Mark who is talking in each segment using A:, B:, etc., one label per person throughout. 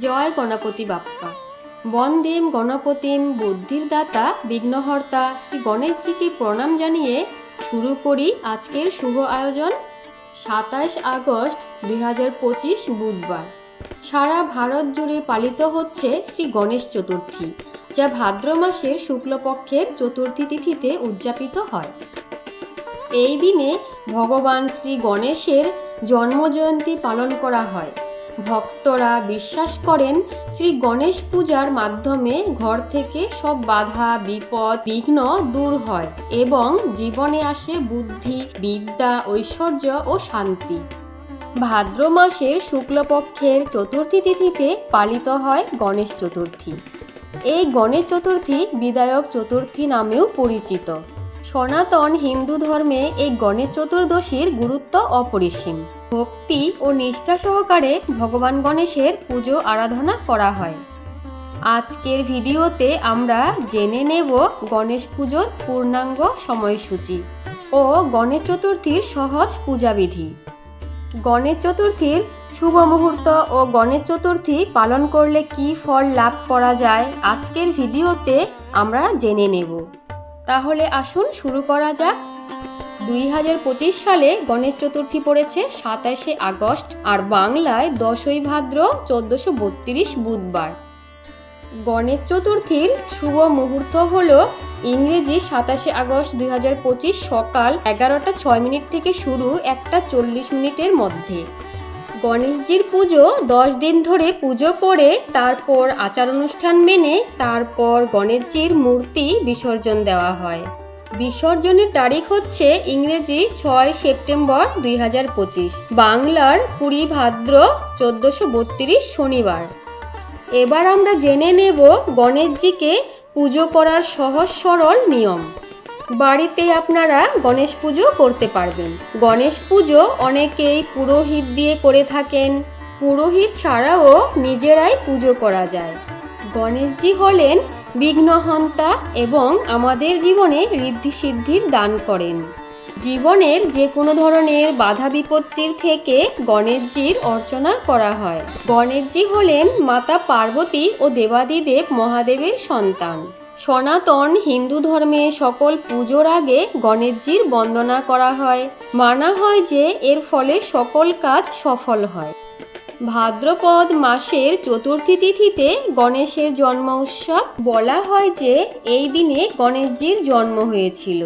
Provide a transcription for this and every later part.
A: জয় গণপতি বাপ্পা। বন্দেম গণপতিম বুদ্ধির দাতা বিঘ্নহর্তা শ্রী গণেশজিকে প্রণাম জানিয়ে শুরু করি আজকের শুভ আয়োজন। সাতাশ আগস্ট দুই হাজার পঁচিশ বুধবার। সারা ভারত জুড়ে পালিত হচ্ছে শ্রী গণেশ চতুর্থী, যা ভাদ্র মাসের শুক্লপক্ষের চতুর্থী তিথিতে উদযাপিত হয়। এই দিনে ভগবান শ্রী গণেশের জন্মজয়ন্তী পালন করা হয়। ভক্তরা বিশ্বাস করেন শ্রী গণেশ পূজার মাধ্যমে ঘর থেকে সব বাধা, বিপদ, বিঘ্ন দূর হয় এবং জীবনে আসে বুদ্ধি, বিদ্যা, ঐশ্বর্য ও শান্তি। ভাদ্র মাসের শুক্লপক্ষের চতুর্থী তিথিতে পালিত হয় গণেশ চতুর্থী। এই গণেশ চতুর্থী বিদায়ক চতুর্থী নামেও পরিচিত। সনাতন হিন্দু ধর্মে এই গণেশ চতুর্দশীর গুরুত্ব অপরিসীম। ভক্তি ও নিষ্ঠা সহকারে ভগবান গণেশের পুজো আরাধনা করা হয়। আজকের ভিডিওতে আমরা জেনে নেব গণেশ পুজোর পূর্ণাঙ্গ সময়সূচি ও গণেশ চতুর্থীর সহজ পূজাবিধি। গণেশ চতুর্থীর শুভ মুহূর্ত ও গণেশ চতুর্থী পালন করলে কি ফল লাভ করা যায়, আজকের ভিডিওতে আমরা জেনে নেব। তাহলে আসুন শুরু করা যাক। দুই হাজার পঁচিশ সালে গণেশ চতুর্থী পড়েছে সাতাশে আগস্ট আর বাংলায় দশই ভাদ্র চোদ্দোশো বত্রিশ বুধবার। গণেশ চতুর্থীর শুভ মুহূর্ত হল ইংরেজি সাতাশে আগস্ট দুই হাজার পঁচিশ সকাল এগারোটা ছয় মিনিট থেকে শুরু একটা চল্লিশ মিনিটের মধ্যে। গণেশজির পুজো দশ দিন ধরে পুজো করে তারপর আচার অনুষ্ঠান মেনে তারপর গণেশজির মূর্তি বিসর্জন দেওয়া হয়। বিসর্জনের তারিখ হচ্ছে ইংরেজি ছয় সেপ্টেম্বর দুই হাজার পঁচিশ, বাংলার কুড়ি ভাদ্র চোদ্দোশো বত্রিশ শনিবার। এবার আমরা জেনে নেব গণেশজিকে পুজো করার সহজ সরল নিয়ম। বাড়িতে আপনারা গণেশ পুজো করতে পারবেন। গণেশ পুজো অনেকেই পুরোহিত দিয়ে করে থাকেন। পুরোহিত ছাড়াও নিজেরাই পুজো করা যায়। গণেশজি হলেন বিঘ্নহন্তা এবং আমাদের জীবনে ঋদ্ধি সিদ্ধির দান করেন। জীবনের যে কোনো ধরনের বাধা বিপত্তির থেকে গণেশজির অর্চনা করা হয়। গণেশজি হলেন মাতা পার্বতী ও দেবাদিদেব মহাদেবের সন্তান। সনাতন হিন্দু ধর্মে সকল পুজোর আগে গণেশজির বন্দনা করা হয়। মানা হয় যে এর ফলে সকল কাজ সফল হয়। ভাদ্রপদ মাসের চতুর্থী তিথিতে গণেশের জন্ম উৎসব। বলা হয় যে এই দিনে গণেশজির জন্ম হয়েছিল।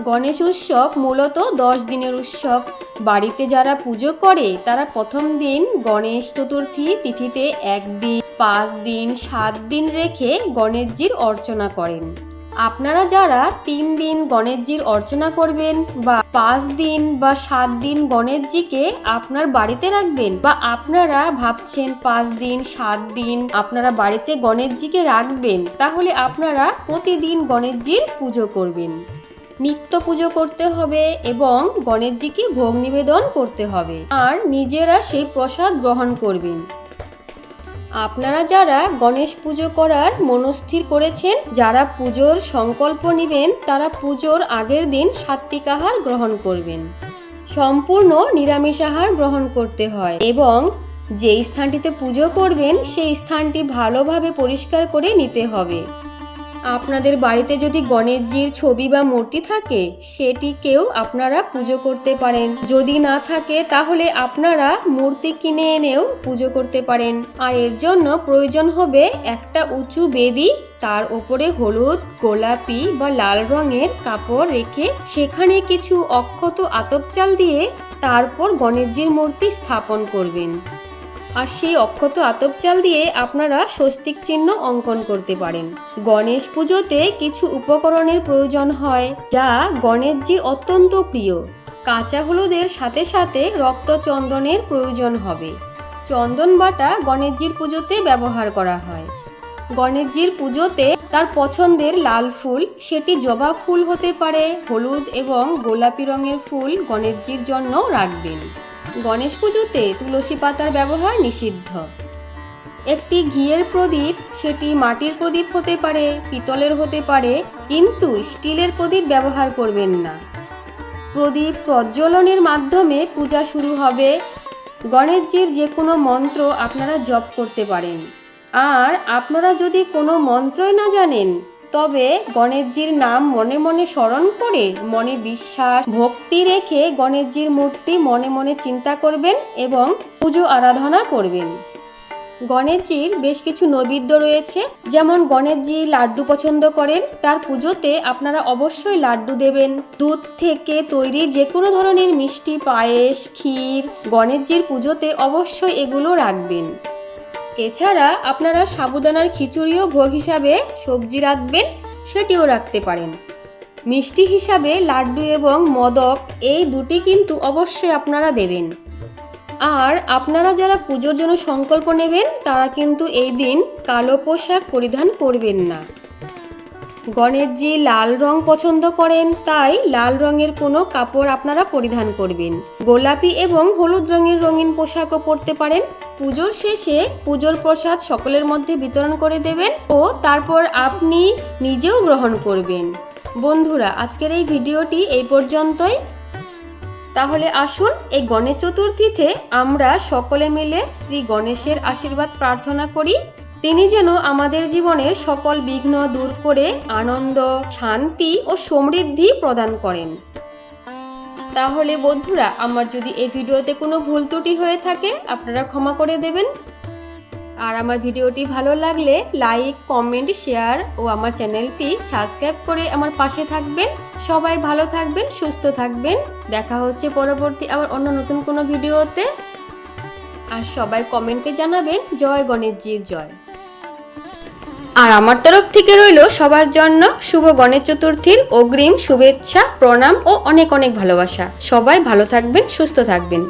A: গণেশ উৎসব মূলত দশ দিনের উৎসব। বাড়িতে যারা পুজো করে, তারা প্রথম দিন গণেশ চতুর্থী তিথিতে একদিন পাঁচ দিন, সাত দিন রেখে গণেশজির অর্চনা করেন। আপনারা যারা তিন দিন গণেশজির অর্চনা করবেন বা পাঁচ দিন বা সাত দিন গণেশজিকে আপনার বাড়িতে রাখবেন বা আপনারা ভাবছেন পাঁচ দিন, সাত দিন আপনারা বাড়িতে গণেশজিকে রাখবেন, তাহলে আপনারা প্রতিদিন গণেশজির পুজো করবেন। নিত্য পুজো করতে হবে এবং গণেশজিকে ভোগ নিবেদন করতে হবে। আর নিজেরা সেই প্রসাদ গ্রহণ করবেন। আপনারা যারা গণেশ পুজো করার মনস্থির করেছেন, যারা পুজোর সংকল্প নেবেন, তারা পুজোর আগের দিন সাত্বিক আহার গ্রহণ করবেন। সম্পূর্ণ নিরামিষ আহার গ্রহণ করতে হয় এবং যেই স্থানটিতে পুজো করবেন, সেই স্থানটি ভালোভাবে পরিষ্কার করে নিতে হবে। আপনাদের বাড়িতে যদি গণেশজির ছবি বা মূর্তি থাকে সেটিকেও আপনারা পুজো করতে পারেন। যদি না থাকে, তাহলে আপনারা মূর্তি কিনে এনেও পুজো করতে পারেন। আর এর জন্য প্রয়োজন হবে একটা উঁচু বেদি, তার উপরে হলুদ, গোলাপি বা লাল রঙের কাপড় রেখে সেখানে কিছু অক্ষত আতপ চাল দিয়ে তারপর গণেশজির মূর্তি স্থাপন করবেন। আর সেই অক্ষত আতপ চাল দিয়ে আপনারা স্বস্তিক চিহ্ন অঙ্কন করতে পারেন। গণেশ পুজোতে কিছু উপকরণের প্রয়োজন হয়, যা গণেশজির অত্যন্ত প্রিয়। কাঁচা হলুদের সাথে সাথে রক্তচন্দনের প্রয়োজন হবে। চন্দন বাটা গণেশজির পুজোতে ব্যবহার করা হয়। গণেশজির পুজোতে তার পছন্দের লাল ফুল, সেটি জবা ফুল হতে পারে, হলুদ এবং গোলাপি রঙের ফুল গণেশজির জন্য রাখবেন। গণেশ পুজোতে তুলসী পাতার ব্যবহার নিষিদ্ধ। একটি ঘিয়ের প্রদীপ, সেটি মাটির প্রদীপ হতে পারে, পিতলের হতে পারে, কিন্তু স্টিলের প্রদীপ ব্যবহার করবেন না। প্রদীপ প্রজ্বলনের মাধ্যমে পূজা শুরু হবে। গণেশজির যে কোনো মন্ত্র আপনারা জপ করতে পারেন। আর আপনারা যদি কোনো মন্ত্রই না জানেন তবে গণেশজির নাম মনে মনে স্মরণ করে মনে বিশ্বাস, ভক্তি রেখে গণেশজির মূর্তি মনে মনে চিন্তা করবেন এবং পুজো আরাধনা করবেন। গণেশজির বেশ কিছু নৈবেদ্য রয়েছে। যেমন গণেশজি লাড্ডু পছন্দ করেন, তার পুজোতে আপনারা অবশ্যই লাড্ডু দেবেন। দুধ থেকে তৈরি যে কোনো ধরনের মিষ্টি, পায়েস, ক্ষীর গণেশজির পুজোতে অবশ্যই এগুলো রাখবেন। এছাড়া আপনারা সাবুদানার খিচুড়িও ভোগ হিসাবে সবজি রাখবেন, সেটিও রাখতে পারেন। মিষ্টি হিসাবে লাড্ডু এবং মদক, এই দুটি কিন্তু অবশ্যই আপনারা দেবেন। আর আপনারা যারা পুজোর জন্য সংকল্প নেবেন, তারা কিন্তু এই দিন কালো পোশাক পরিধান করবেন না। গণেশজি লাল রং পছন্দ করেন, তাই লাল রঙের কোনো কাপড় আপনারা পরিধান করবেন। গোলাপি এবং হলুদ রঙের রঙিন পোশাকও পরতে পারেন। পুজোর শেষে পুজোর প্রসাদ সকলের মধ্যে বিতরণ করে দেবেন ও তারপর আপনি নিজেও গ্রহণ করবেন। বন্ধুরা, আজকের এই ভিডিওটি এই পর্যন্তই। তাহলে আসুন এই গণেশ চতুর্থীতে আমরা সকলে মিলে শ্রী গণেশের আশীর্বাদ প্রার্থনা করি। তিনি যেন আমাদের জীবনের সকল বিঘ্ন দূর করে আনন্দ, শান্তি ও সমৃদ্ধি প্রদান করেন। তাহলে বন্ধুরা, আমার যদি এই ভিডিওতে কোনো ভুল ত্রুটি হয়ে থাকে, আপনারা ক্ষমা করে দেবেন। আর আমার ভিডিওটি ভালো লাগলে লাইক, কমেন্ট, শেয়ার ও আমার চ্যানেলটি সাবস্ক্রাইব করে আমার পাশে থাকবেন। সবাই ভালো থাকবেন, সুস্থ থাকবেন। দেখা হচ্ছে পরবর্তী আবার অন্য নতুন কোনো ভিডিওতে। আর সবাই কমেন্টে জানাবেন, জয় গণেশজির জয়। আর আমার তরফ থেকে রইল সবার জন্য শুভ গণেশ চতুর্থীর অগ্রিম শুভেচ্ছা, প্রণাম ও অনেক অনেক ভালোবাসা। সবাই ভালো থাকবেন, সুস্থ থাকবেন।